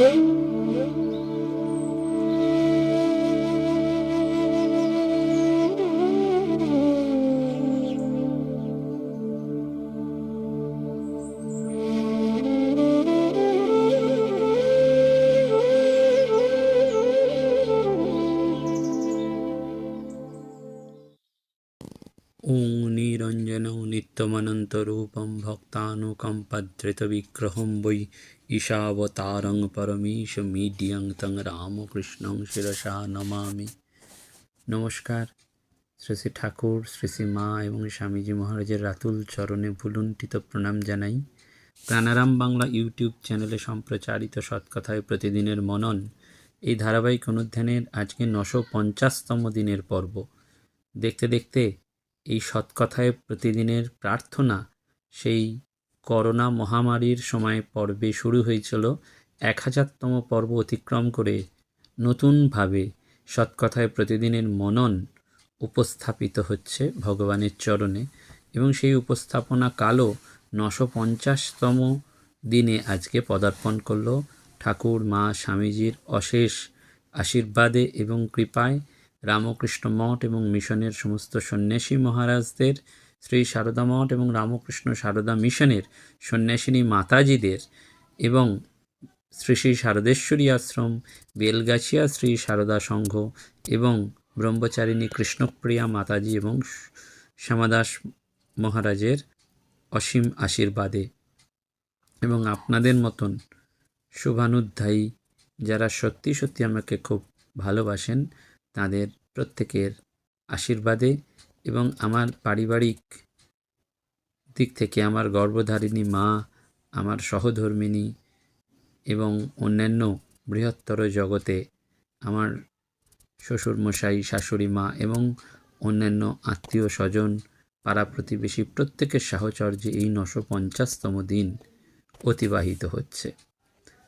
Música निरञ्जनौ नित्यमनन्तरूपं भक्तानुकम्पधृतविग्रहं वै ঈশাবতারং পরমেশমিডিয়ং তং রামকৃষ্ণং শিরসা নমামি নমস্কার শ্রী শ্রী ঠাকুর শ্রী শ্রী মা এবং স্বামীজি মহারাজের রাতুল চরণে ভুলুণ্ঠিত প্রণাম জানাই প্রাণারাম বাংলা ইউটিউব চ্যানেলে সম্প্রচারিত সৎকথায় প্রতিদিনের মনন এই ধারাবাহিক অনুধ্যানের আজকে নশো পঞ্চাশতম দিনের পর্ব দেখতে দেখতে এই সৎকথায় প্রতিদিনের প্রার্থনা, সেই করোনা মহামারীর সময় পর্বে শুরু হয়েছিল, এক হাজারতম পর্ব অতিক্রম করে নতুনভাবে সৎকথায় প্রতিদিনের মনন উপস্থাপিত হচ্ছে ভগবানের চরণে এবং সেই উপস্থাপনা কালও নশো পঞ্চাশতম দিনে আজকে পদার্পণ করল। ঠাকুর, মা, স্বামীজির অশেষ আশীর্বাদে এবং কৃপায় রামকৃষ্ণ মঠ এবং মিশনের সমস্ত সন্ন্যাসী মহারাজদের, শ্রী সারদা মঠ এবং রামকৃষ্ণ সারদা মিশনের সন্ন্যাসিনী মাতাজিদের এবং শ্রী শ্রী শারদেশ্বরী আশ্রম, বেলগাছিয়া শ্রী সারদা সংঘ এবং ব্রহ্মচারিণী কৃষ্ণপ্রিয়া মাতাজি এবং শ্যামাদাস মহারাজের অসীম আশীর্বাদে। এবং আপনাদের মতন শুভানুধ্যায়ী যারা সত্যি সত্যি আমাকে খুব ভালোবাসেন তাদের প্রত্যেকের আশীর্বাদে এবং আমার পারিবারিক দিক থেকে আমার গর্ভধারিণী মা, আমার সহধর্মিণী এবং অন্যান্য বৃহত্তর জগতে আমার শ্বশুরমশাই, শাশুড়ি মা এবং অন্যান্য আত্মীয় স্বজন, পাড়া প্রতিবেশী প্রত্যেকের সাহচর্যে এই নশো পঞ্চাশতম দিন অতিবাহিত হচ্ছে।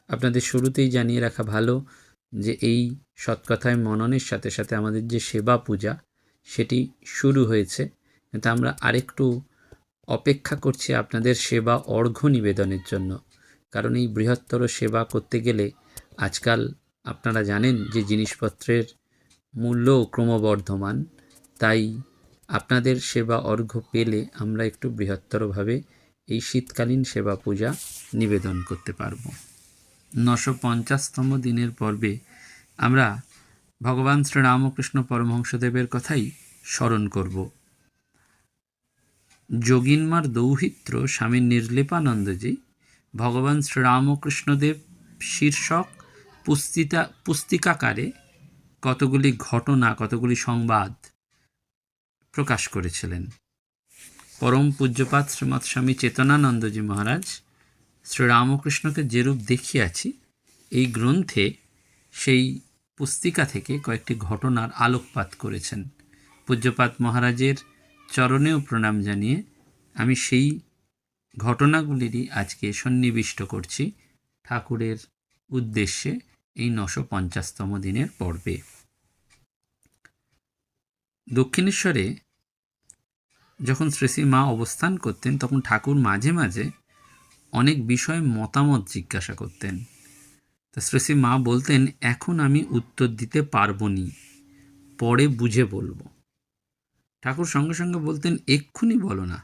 আপনাদের শুরুতেই জানিয়ে রাখা ভালো যে এই সৎকথায় মননের সাথে সাথে আমাদের যে সেবা পূজা, সেটি শুরু হয়েছে। কিন্তু আমরা আরেকটু অপেক্ষা করছি আপনাদের সেবা অর্ঘ্য নিবেদনের জন্য। কারণ এই বৃহত্তর সেবা করতে গেলে আজকাল আপনারা জানেন যে জিনিসপত্রের মূল্য ক্রমবর্ধমান। তাই আপনাদের সেবা অর্ঘ্য পেলে আমরা একটু বৃহত্তরভাবে এই শীতকালীন সেবা পূজা নিবেদন করতে পারব। নশো পঞ্চাশতম দিনের পর্বে আমরা ভগবান শ্রীরামকৃষ্ণ পরমহংসদেবের কথাই স্মরণ করব। যোগিনমার দৌহিত্র স্বামী নির্লেপানন্দজি, ভগবান শ্রীরামকৃষ্ণদেব শীর্ষক পুস্তিতা পুস্তিকাকারে কতগুলি ঘটনা, কতগুলি সংবাদ প্রকাশ করেছিলেন। পরম পূজ্যপাত শ্রীমৎ স্বামী চেতনানন্দজি মহারাজ শ্রীরামকৃষ্ণকে যেরূপ দেখিয়াছি, এই গ্রন্থে সেই পুস্তিকা থেকে কয়েকটি ঘটনার আলোকপাত করেছেন। পূজ্যপাত মহারাজের চরণেও প্রণাম জানিয়ে আমি সেই ঘটনাগুলিরই আজকে সন্নিবিষ্ট করছি ঠাকুরের উদ্দেশ্যে এই নশো পঞ্চাশতম দিনের পর্বে। দক্ষিণেশ্বরে যখন শ্রী মা অবস্থান করতেন, তখন ঠাকুর মাঝে মাঝে অনেক বিষয়ে মতামত জিজ্ঞাসা করতেন। তা শ্রেষী মা বলতেন, এখন আমি উত্তর দিতে পারব নি পরে বুঝে বলব। ঠাকুর সঙ্গে সঙ্গে বলতেন, এক্ষুনি বলো না,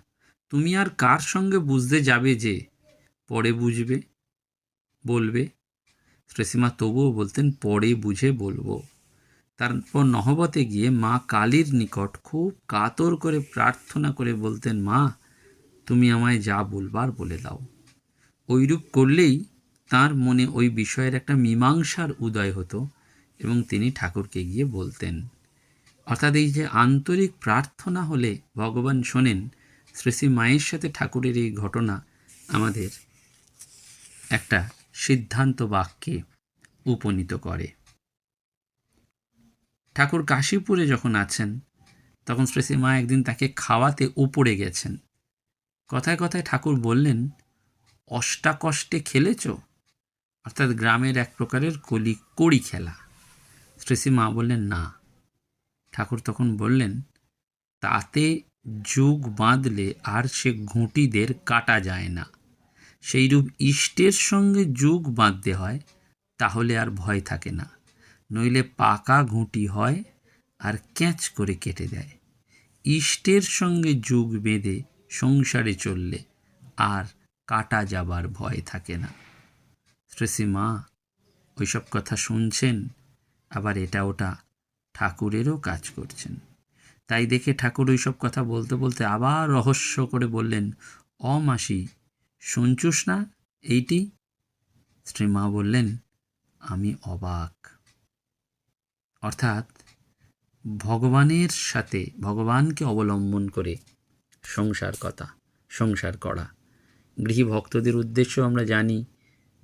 তুমি আর কার সঙ্গে বুঝতে যাবে যে পরে বুঝবে, বলবে? শ্রেষীমা তবুও বলতেন, পরে বুঝে বলব। তারপর নহবতে গিয়ে মা কালীর নিকট খুব কাতর করে প্রার্থনা করে বলতেন, মা, তুমি আমায় যা বলবার বলে দাও। ওইরূপ করলেই তার মনে ওই বিষয়ের একটা মীমাংসার উদয় হতো এবং তিনি ঠাকুরকে গিয়ে বলতেন। অর্থাৎ এই যে আন্তরিক প্রার্থনা হলে ভগবান শোনেন, শ্রী মায়ের সাথে ঠাকুরের এই ঘটনা আমাদের একটা সিদ্ধান্ত বাক্যে উপনীত করে। ঠাকুর কাশীপুরে যখন আছেন, তখন শ্রী মা একদিন তাকে খাওয়াতে উপরে গেছেন। কথায় কথায় ঠাকুর বললেন অষ্টাকষ্টে খেলেছ? অর্থাৎ গ্রামের এক প্রকারের কলি কড়ি খেলা। শ্রেষী মা বললেন, না। ঠাকুর তখন বললেন, তাতে যুগ বাঁধলে আর সে ঘুঁটিদের কাটা যায় না। সেইরূপ ইষ্টের সঙ্গে যুগ বাঁধতে হয়, তাহলে আর ভয় থাকে না। নইলে পাকা ঘুঁটি হয় আর ক্যাঁচ করে কেটে দেয়। ইষ্টের সঙ্গে যুগ বেঁধে সংসারে চললে আর কাটা যাবার ভয় থাকে না। শ্রেষী মা ওইসব কথা শুনছেন, আবার এটা ওটা ঠাকুরেরও কাজ করছেন। তাই দেখে ঠাকুর ওইসব কথা বলতে বলতে আবার রহস্য করে বললেন অমাসি মাসি, শুনছুস না এইটি? শ্রীমা বললেন, আমি অবাক। অর্থাৎ ভগবানের সাথে, ভগবানকে অবলম্বন করে সংসার কথা, সংসার করা। গৃহী ভক্তদের উদ্দেশ্য আমরা জানি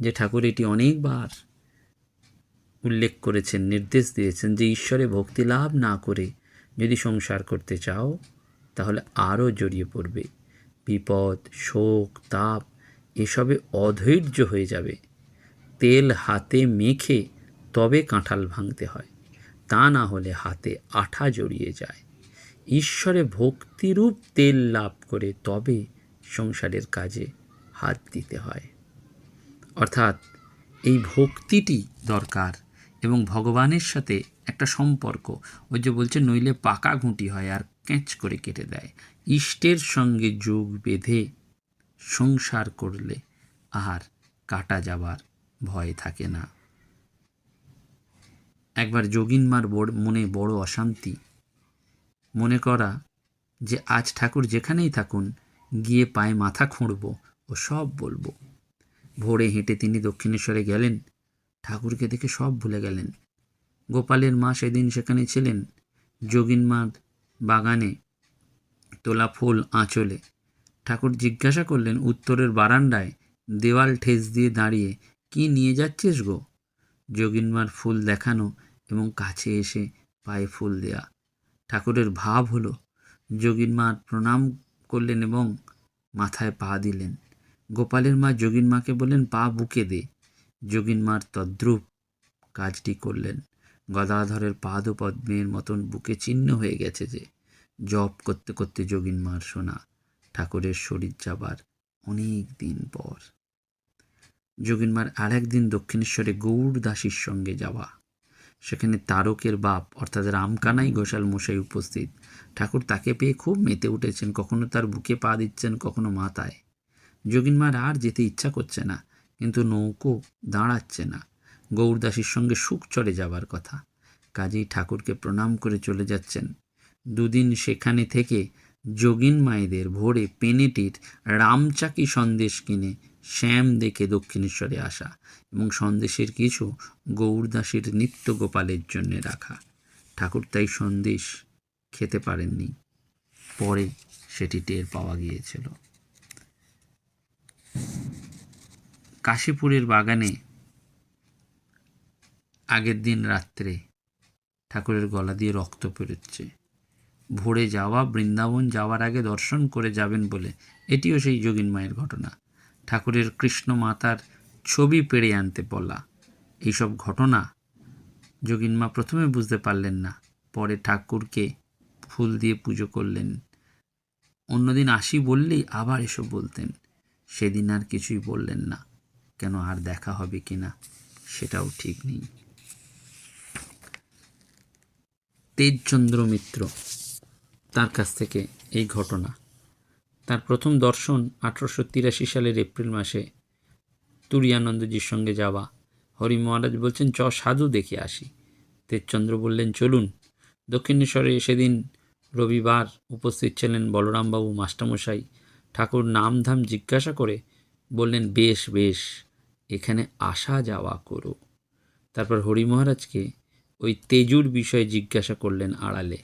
যে ঠাকুর এটি অনেকবার উল্লেখ করেছেন, নির্দেশ দিয়েছেন যে ঈশ্বরে ভক্তি লাভ না করে যদি সংসার করতে চাও, তাহলে আরও জড়িয়ে পড়বে। বিপদ, শোক, তাপ এসবে অধৈর্য হয়ে যাবে। তেল হাতে মেখে তবে কাঁঠাল ভাঙতে হয়। তা না হলে হাতে আঠা জড়িয়ে যায়। ঈশ্বরে ভক্তিরূপ তেল লাভ করে তবে সংসারের কাজে হাত দিতে হয়। অর্থাৎ এই ভক্তিটি দরকার এবং ভগবানের সাথে একটা সম্পর্ক। ওই যে বলছে, নইলে পাকা ঘুঁটি হয় আর ক্যাঁচ করে কেটে দেয়। ইষ্টের সঙ্গে যোগ বেঁধে সংসার করলে আর কাটা যাবার ভয় থাকে না। একবার যোগিনমার মনে বড় অশান্তি মনে করা যে, আজ ঠাকুর যেখানেই থাকুন, গিয়ে পায়ে মাথা খুঁড়ব ও সব বলব। ভোরে হেঁটে তিনি দক্ষিণেশ্বরে গেলেন। ঠাকুরকে দেখে সব ভুলে গেলেন। গোপালের মা সেদিন সেখানে ছিলেন। যোগিনমার বাগানে তোলা ফুল আঁচলে। ঠাকুর জিজ্ঞাসা করলেন, উত্তরের বারান্দায় দেওয়াল ঠেস দিয়ে দাঁড়িয়ে কি নিয়ে যাচ্ছিস গো? যোগিনমার ফুল দেখানো এবং কাছে এসে পায়ে ফুল দেয়া। ঠাকুরের ভাব হলো। যোগিনমার প্রণাম করলেন এবং মাথায় পা দিলেন। গোপালের মা যোগিন মাকে বললেন, পা বুকে দে। যোগিন মার তদ্রূপ কাজটি করলেন। গদাধরের পাদ পদ্মের মতন বুকে চিহ্ন হয়ে গেছে যে, জপ করতে করতে যোগিন মার শোনা ঠাকুরের শরীর যাবার অনেক দিন পর। যোগিনমার আর একদিন দক্ষিণেশ্বরে গৌড় দাসীর সঙ্গে যাওয়া। সেখানে তারকের বাপ, অর্থাৎ রামকানাই ঘোষাল মশাই উপস্থিত। ঠাকুর তাকে পেয়ে খুব মেতে উঠেছেন। কখনো তার বুকে পা দিচ্ছেন, কখনো মাথায়। যোগিনমার আর যেতে ইচ্ছা করছে না, কিন্তু নৌকো দাঁড়াচ্ছে না। গৌরদাসীর সঙ্গে সুখ চড়ে যাবার কথা। কাজেই ঠাকুরকে প্রণাম করে চলে যাচ্ছেন। দুদিন সেখানে থেকে যোগিন মায়েদের ভোরে পেনেটির রামচাকি সন্দেশ কিনে শ্যাম দেখে দক্ষিণেশ্বরে আসা এবং সন্দেশের কিছু গৌরদাসীর নিত্য গোপালের জন্যে রাখা। ঠাকুর তাই সন্দেশ খেতে পারেননি। পরে সেটি টের পাওয়া গিয়েছিল। কাশীপুরের বাগানে আগের দিন রাত্রে ঠাকুরের গলা দিয়ে রক্ত পেরোচ্ছে ভোরে যাওয়া, বৃন্দাবন যাওয়ার আগে দর্শন করে যাবেন বলে এটিও সেই যোগিন মায়ের ঘটনা। ঠাকুরের কৃষ্ণ মাতার ছবি পেড়ে আনতে বলা। এইসব ঘটনা যোগিন মা প্রথমে বুঝতে পারলেন না, পরে ঠাকুরকে ফুল দিয়ে পুজো করলেন। অন্যদিন আসি বললেই আবার এসব বলতেন। সেদিন আর কিছুই বললেন না। কেন আর দেখা হবে কি না, সেটাও ঠিক নেই। তেজচন্দ্র মিত্র, তার কাছ থেকে এই ঘটনা। তার প্রথম দর্শন আঠারোশো তিরাশি সালের এপ্রিল মাসে তুরিয়ানন্দজির সঙ্গে যাওয়া। হরি মহারাজ বলছেন, চ, সাধু দেখে আসি। তেজচন্দ্র বললেন, চলুন। দক্ষিণেশ্বরে সেদিন রবিবার উপস্থিত ছিলেন বলরামবাবু, মাস্টারমশাই ঠাকুর নামধাম জিজ্ঞাসা করে বললেন, বেশ বেশ, এখানে আসা যাওয়া করো। তারপর হরি মহারাজকে ওই তেজুর বিষয়ে জিজ্ঞাসা করলেন আড়ালে।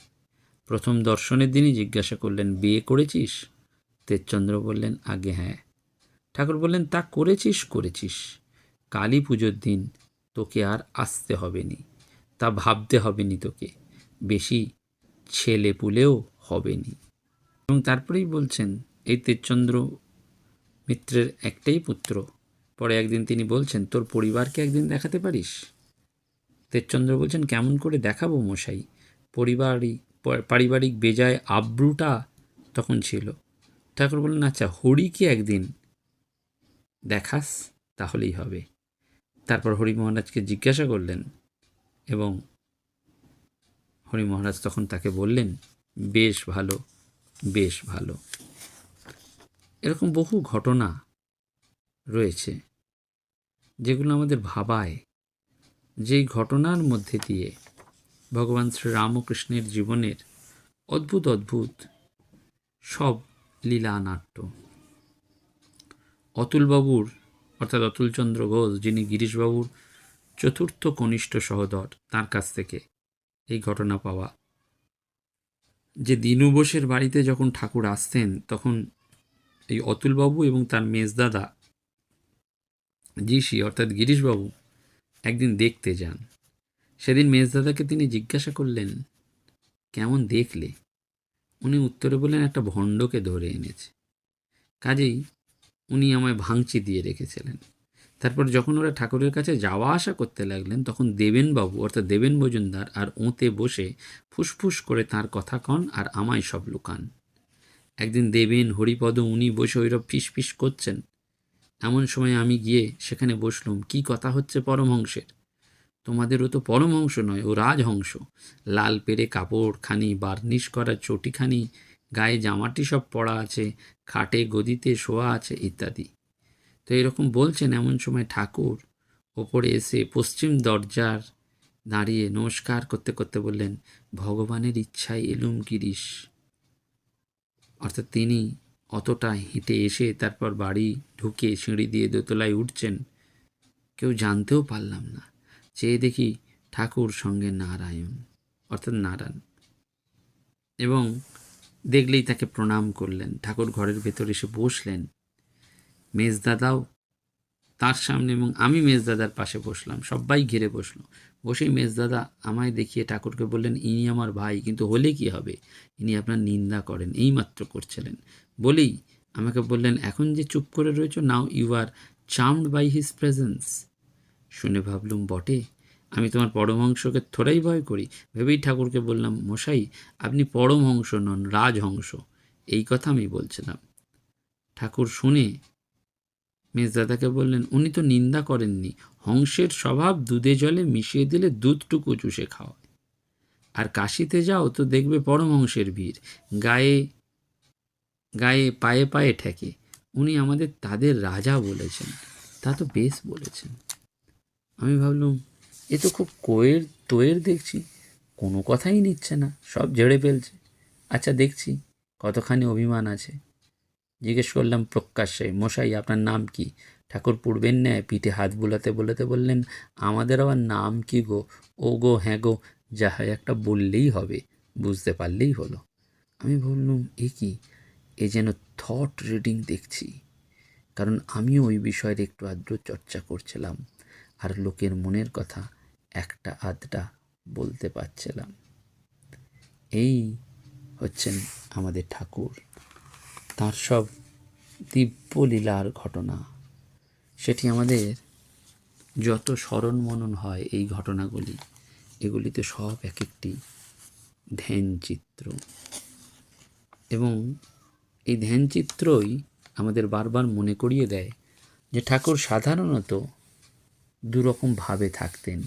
প্রথম দর্শনের দিনই জিজ্ঞাসা করলেন, বিয়ে করেছিস? তেজচন্দ্র বললেন, আগে হ্যাঁ। ঠাকুর বললেন, তা করেছিস করেছিস। কালী পুজোর দিন তোকে আর আসতে হবে নি তা ভাবতে হবে নি তোকে। বেশি ছেলে পুলেও হবে নি এবং তারপরেই বলছেন এই তেজচন্দ্র মিত্রের একটাই পুত্র। পরে একদিন তিনি বলছেন, তোর পরিবারকে একদিন দেখাতে পারিস? তেজচন্দ্র বলছেন, কেমন করে দেখাবো মশাই? পরিবারিক পারিবারিক বেজায় আব্রুটা তখন ছিল। ঠাকুর বললেন আচ্ছা হরিকে একদিন দেখাস, তাহলেই হবে। তারপর হরি মহারাজকে জিজ্ঞাসা করলেন এবং হরি মহারাজ তখন তাকে বললেন, বেশ ভালো বেশ ভালো। এরকম বহু ঘটনা রয়েছে যেগুলো আমাদের ভাবায়। যেই ঘটনার মধ্যে দিয়ে ভগবান শ্রী রামকৃষ্ণের জীবনের অদ্ভুত অদ্ভুত সব লীলা নাট্য। অতুলবাবুর, অর্থাৎ অতুলচন্দ্র ঘোষ, যিনি গিরিশবাবুর চতুর্থ কনিষ্ঠ সহোদর, তার কাছ থেকে এই ঘটনা পাওয়া। যে দিনু বোসের বাড়িতে যখন ঠাকুর আসতেন, তখন এই অতুলবাবু এবং তার মেজদাদা জিসি অর্থাৎ গিরিশবাবু, একদিন দেখতে যান। সেদিন মেজদাদাকে তিনি জিজ্ঞাসা করলেন, কেমন দেখলে? উনি উত্তরে বললেন, একটা ভণ্ডকে ধরে এনেছে। কাজেই উনি আমায় ভাঙচি দিয়ে রেখেছিলেন। তারপর যখন ওরা ঠাকুরের কাছে যাওয়া আসা করতে লাগলেন, তখন দেবেনবাবু, অর্থাৎ দেবেন মজুমদার আর ওঁতে বসে ফুসফুস করে তার কথা কন আর আমায় সব লুকান। একদিন দেবেন হরিপদ, উনি বসে ওইরব ফিস ফিস করছেন। এমন সময় আমি গিয়ে সেখানে বসলুম, কি কথা হচ্ছে পরমহংসের? তোমাদেরও তো পরমহংস নয়, ও রাজহংস। লাল পেরে কাপড় খানি বার্নিশ করা চটিখানি, গায়ে জামাটি সব পরা আছে, খাটে গদিতে শোয়া আছে ইত্যাদি। তো এরকম বলছেন এমন সময় ঠাকুর ওপরে এসে পশ্চিম দরজার দাঁড়িয়ে নমস্কার করতে করতে বললেন, ভগবানের ইচ্ছায় এলুম গিরিশ। অর্থাৎ তিনি অতটা হেঁটে এসে তারপর বাড়ি ঢুকে সিঁড়ি দিয়ে দোতলায় উঠছেন। কেউ জানতেও পারলাম না চেয়ে দেখি ঠাকুর সঙ্গে নারায়ণ, অর্থাৎ নারায়ণ। এবং দেখলেই তাকে প্রণাম করলেন, ঠাকুর ঘরের ভেতর এসে বসলেন। মেজদাদাও তার সামনে এবং আমি মেজদাদার পাশে বসলাম, সবাই ঘিরে বসল। বসেই মেজদাদা আমায় দেখিয়ে ঠাকুরকে বললেন, ইনি আমার ভাই, কিন্তু হলে কি হবে? ইনি আপনার নিন্দা করেন, এইমাত্র করছিলেন। বলেই আমাকে বললেন, এখন যে চুপ করে রয়েছ, now you are charmed by his presence. শুনে ভাবলুম, বটে, আমি তোমার পরমহংসকে থোড়াই ভয় করি। ভেবেই ঠাকুরকে বললাম, মশাই, আপনি পরমহংস নন, রাজহংস। এই কথা আমি বলছিলাম। ঠাকুর শুনে মেজদাদাকে বললেন, উনি তো নিন্দা করেননি। হংসের স্বভাব দুধে জলে মিশিয়ে দিলে দুধটুকু চুষে খাওয়ায়। আর কাশিতে যাও তো দেখবে পরমহংসের ভিড়। গায়ে গায়ে পায়ে পায়ে ঠেকে। উনি আমাদের তাদের রাজা বলেছেন। তা তো বেশ বলেছেন। আমি ভাবলাম, এ তো খুব কোয়ের তোয়ের দেখছি। কোনো কথাই নিচ্ছে না, সব ঝেড়ে ফেলছে। আচ্ছা দেখছি কতখানি অভিমান আছে। জিজ্ঞেস করলাম, প্রকাশ্যে, মশাই, আপনার নাম কি? ঠাকুর পূর্বের ন্যায় পিঠে হাত বুলাতে বলাতে বললেন, আমাদের আবার নাম কি গো? ও গো হ্যাঁ গো, যা হয় একটা বললেই হবে, বুঝতে পারলেই হলো। আমি বললুম, এ কি? এ যেন থট রিডিং দেখছি। কারণ আমিও ওই বিষয়ের একটু আদ্র চর্চা করছিলাম, আর লোকের মনের কথা একটা আধটা বলতে পারছিলাম। এই হচ্ছেন আমাদের ঠাকুর। তার সব দিব্য লীলার ঘটনা। সেটি আমাদের যত স্মরণ মনন হয় এই ঘটনাগুলি, এগুলিতে সব এক একটি ধ্যান চিত্র। এবং এই ধ্যান চিত্রই আমাদের বারবার মনে করিয়ে দেয় যে ঠাকুর সাধারণত দুরকম ভাবে থাকতেন।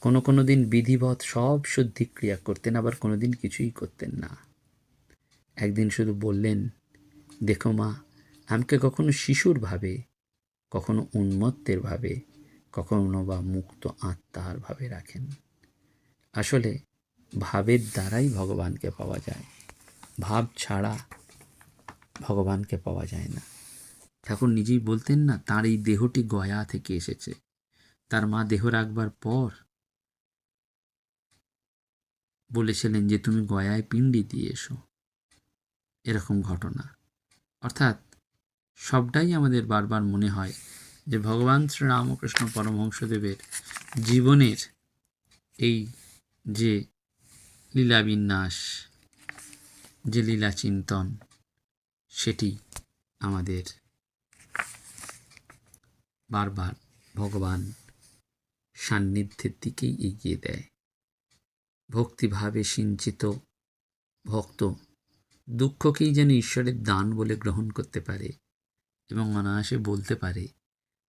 কোনো কোনো দিন বিধিবৎ সব শুদ্ধি ক্রিয়া করতেন, আবার কোনো দিন কিছুই করতেন না। একদিন শুধু বললেন দেখো মা, আমাকে কখনো শিশুর ভাবে, কখনো উন্মত্তের ভাবে, কখনো বা মুক্ত আত্মার ভাবে রাখেন। আসলে ভাবের দ্বারাই ভগবানকে পাওয়া যায়। ভাব ছাড়া ভগবানকে পাওয়া যায় না। ঠাকুর নিজেই বলতেন না, তার এই দেহটি গয়া থেকে এসেছে। তার মা দেহ রাখবার পর বলেছিলেন যে, তুমি গয়ায় পিণ্ডি দিয়ে এসো। এরকম ঘটনা। অর্থাৎ সবটাই আমাদের বারবার মনে হয় যে ভগবান শ্রী রামকৃষ্ণ পরমহংসদেবের জীবনের এই যে লীলাবিন্যাস, যে লীলা চিন্তন সেটি আমাদের বারবার ভগবান সান্নিধ্যের দিকেই এগিয়ে দেয়। ভক্তিভাবে সিঞ্চিত ভক্ত দুঃখকেই যেন ঈশ্বরের দান বলে গ্রহণ করতে পারে এবং অনায়াসে বলতে পারে,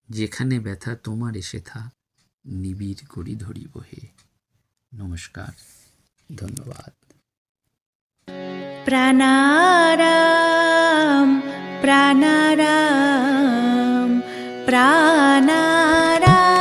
যেখানে ব্যথা তোমার এসে থা, নিবিড় করি ধরিব হে। নমস্কার, ধন্যবাদ। প্রাণারাম প্রাণারাম প্রাণারাম।